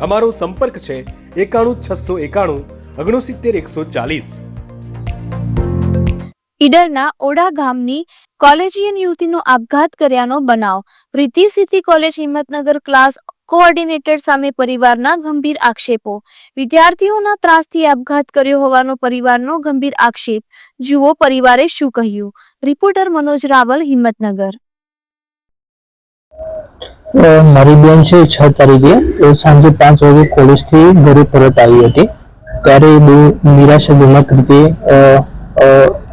અમારો સંપર્ક છે એકાણું છસો એકાણું ઓગણસિત્તેર એકસો ચાલીસ. ઈડરના ઓડા ગામની કોલેજિયન યુવતીનો આપઘાત કર્યાનો બનાવ. Preeti city college Himmatnagar class coordinator સામે પરિવારના ગંભીર આક્ષેપો. વિદ્યાર્થીઓના ત્રાસથી આપઘાત કર્યો હોવાનો પરિવારનો ગંભીર આક્ષેપ. જુઓ પરિવારે શું કહ્યું. રિપોર્ટર મનોજ રાવલ, હિંમતનગર. મારી બેન છે છ તારીખે. એ સાંજે પાંચ વાગે કોલેજથી ઘરે પરત આવી હતી. ત્યારે બહુ નિરાશાજનક રીતે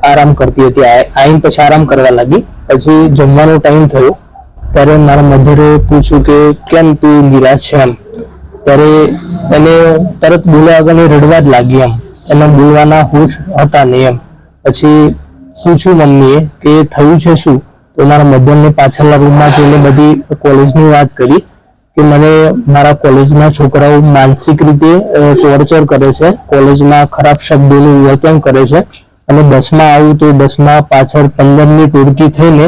આરામ કરતી હતી. આઈને પછી આરામ કરવા લાગી. પછી જમવાનો ટાઈમ થયો. ત્યારે મારા મધરે પૂછ્યું કે, કેમ તું નિરાશ છે એમ? ત્યારે એને તરત બોલ્યા આગળ રડવા જ લાગી એમ. એના બોલવાના હોશ હતા નહીં એમ. પછી પૂછ્યું મમ્મીએ કે, થયું છે શું? તો મારા મધરને પાછળના રૂમમાં જઈને બધી કોલેજની વાત કરી કે મને મારા કોલેજના છોકરાઓ માનસિક રીતે ટોર્ચર કરે છે. કોલેજમાં ખરાબ શબ્દોનું વર્તન કરે છે. અને બસમાં આવું તો બસમાં પાછળ પંદરની ટોળકી થઈને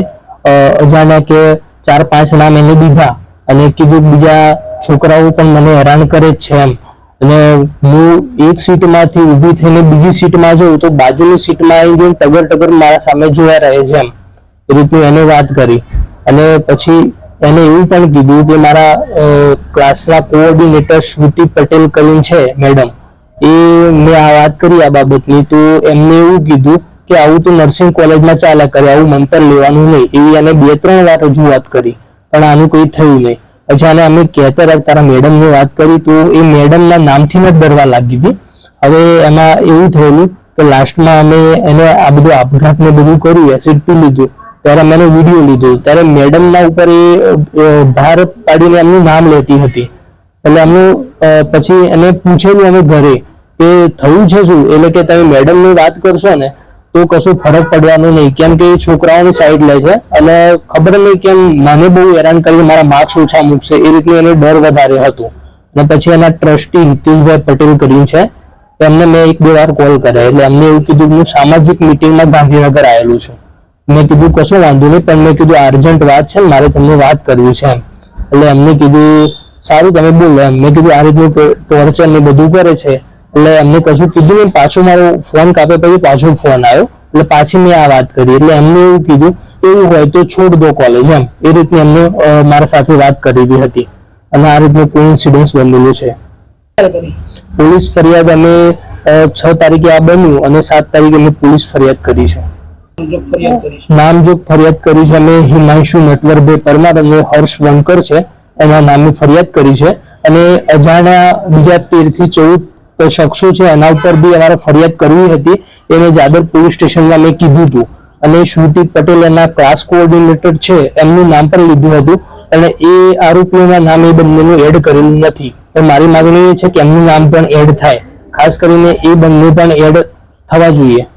અજાણ્યા કે ચાર પાંચ નામ એને દીધા અને કીધું બીજા છોકરાઓ પણ મને હેરાન કરે છે એમ. અને હું એક સીટમાંથી ઊભી થઈને બીજી સીટમાં જોઉં તો બાજુની સીટમાં આવી જઈને ટગર ટગર મારા સામે જોયા રહે છે એમ. રીતની એને વાત કરી. અને પછી એને એવું પણ કીધું કે મારા ક્લાસના કોઓર્ડિનેટર શ્રુતિ પટેલ કરીને છે મેડમ એ મેં આ વાત કરી આ બાબતની. તો એમને એવું કીધું કે આવું તો નર્સિંગ કોલેજમાં ચાલ્યા કરે, આવું મંતર લેવાનું નહીં. એવી એને બે, ત્રણ વાર રજૂઆત કરી. પણ આનું કંઈ થયું નહીં. પછી આને અમે કહેતા રહ્યા તારા મેડમની વાત કરી, તો એ મેડમના નામથી જ ડરવા લાગી હતી હવે એમાં એવું થયેલું કે લાસ્ટમાં અમે એને આ બધું આપઘાત ને બધું કર્યું એસિડ પી લીધું. ત્યારે મેં વીડિયો લીધો. ત્યારે મેડમના ઉપર એ ભાર પાડીને એમનું નામ લેતી હતી. એટલે એમનું પછી એને પૂછેલું અમે ઘરે કે થયું છે શું? એટલે કે તમે મેડમની વાત કરશો ને, તો કશું ફરક પડવાનો નહીં. કેમ કે એ છોકરાઓની સાઈડ લે છે. અને ખબર નહીં કેમ મને બહુ હેરાન કરી મારા માર્ક્સ ઓછા મૂકશે. એ રીતનું એને ડર વધારે હતો. અને પછી એના ટ્રસ્ટી હિતેશભાઈ પટેલ કરીને છે. એમને મેં એક બે વાર કોલ કર્યા. એટલે એમને એવું કીધું કે હું સામાજિક મિટિંગમાં ગાંધીનગર આવેલું છું. મેં કીધું, કશું વાંધો નહીં, પણ મેં કીધું અર્જન્ટ વાત છે મારે તમને વાત કરવી છે એમ. એટલે એમને કીધું, સારું, તમે બોલો. એમ. મેં કીધું, આ રીતનું ટોર્ચર ને બધું કરે છે. એટલે એમને કશું કીધું નહીં, પાછો મારો ફોન કાપે પછી પાછો ફોન આવ્યો. એટલે પાછી મેં આ વાત કરી. એટલે એમને એવું કીધું, એવું હોય તો છોડ દો કોલેજ એમ. એ રીતની એમને મારા સાથે વાત કરી હતી. અને આ રીતનું કોઈ ઇન્સિડન્સ બનેલું છે. પોલીસ ફરિયાદ અમે છ તારીખે આ બન્યું અને સાત તારીખે અમે પોલીસ ફરિયાદ કરી છે. નામજોગ ફરિયાદ કરી છે. અમે હિમાંશુ નટવરભાઈ પરમાર અને હર્ષ વંકર છે, એના નામે ફરિયાદ કરી છે. અને અજાણ્યા બીજા તેરથી ચૌદ શખ્સો છે, એના ઉપર બી અમારે ફરિયાદ કરવી હતી. એને જાદર પોલીસ સ્ટેશનમાં મેં કીધું હતું. અને શ્રુતિ પટેલ એના ક્લાસ કોઓર્ડિનેટર છે, એમનું નામ પણ લીધું હતું. અને એ આરોપીઓના નામ એ બંનેનું એડ કરેલું નથી. તો મારી માગણી એ છે કે એમનું નામ પણ એડ થાય. ખાસ કરીને એ બંને પણ એડ થવા જોઈએ.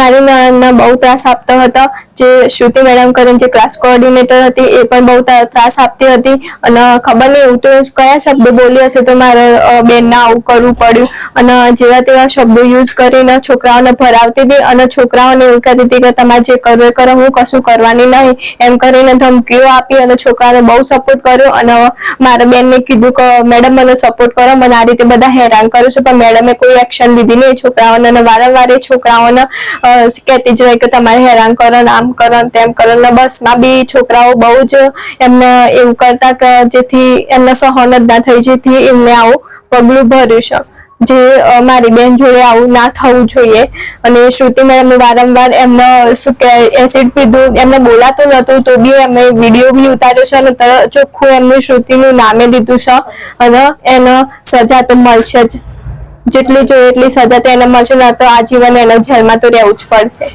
મારી નણંદને બહુ ત્રાસ આપતો હતા. જે શ્રુતિ મેડમ કરીને જે ક્લાસ કોઓર્ડિનેટર હતી, એ પણ બહુ ત્રાસ આપતી હતી. અને ખબર નહીં એવું તો કયા શબ્દો બોલી હશે તો મારે બેનને આવું કરવું પડ્યું. અને જેવા તેવા શબ્દો યુઝ કરીને છોકરાઓને ભરાવતી હતી અને છોકરાઓને એવું કહેતી હતી કે તમારે જે કરવું કરો, હું કશું કરવાની નહીં. એમ કરીને ધમકીઓ આપી અને છોકરાઓને બહુ સપોર્ટ કર્યો અને મારા બેનને કીધું કે, મેડમ, મને સપોર્ટ કરો, મને આ રીતે બધા હેરાન કરો છો, પણ મેડમે કોઈ એક્શન લીધી નહીં. છોકરાઓને વારંવાર એ છોકરાઓને કહેતી જ હોય કે તમારે હેરાન કરો આમ કરો તેમ કરો ને બસમાં બી છોકરાઓ બહુ જ એમને એવું કરતા કે જેથી એમને સહન જ ના થઈ, જેથી એમને આવું પગલું ભર્યું છે. જે મારી બેન જોડે આવું ના થવું જોઈએ. અને શ્રુતિ મેડમ વારંવાર એમને શું કે એસિડ પીધું. એમને બોલાતું નતું તો બી અમે વીડિયો બી ઉતાર્યો છે અને ચોખ્ખું એમનું શ્રુતિનું નામે લીધું છે. અને એને સજા તો મળશે જ. જેટલી જોઈએ એટલી સજા તો એને મળશે, ના તો આજીવન એને જેલમાં તો રહેવું જ પડશે.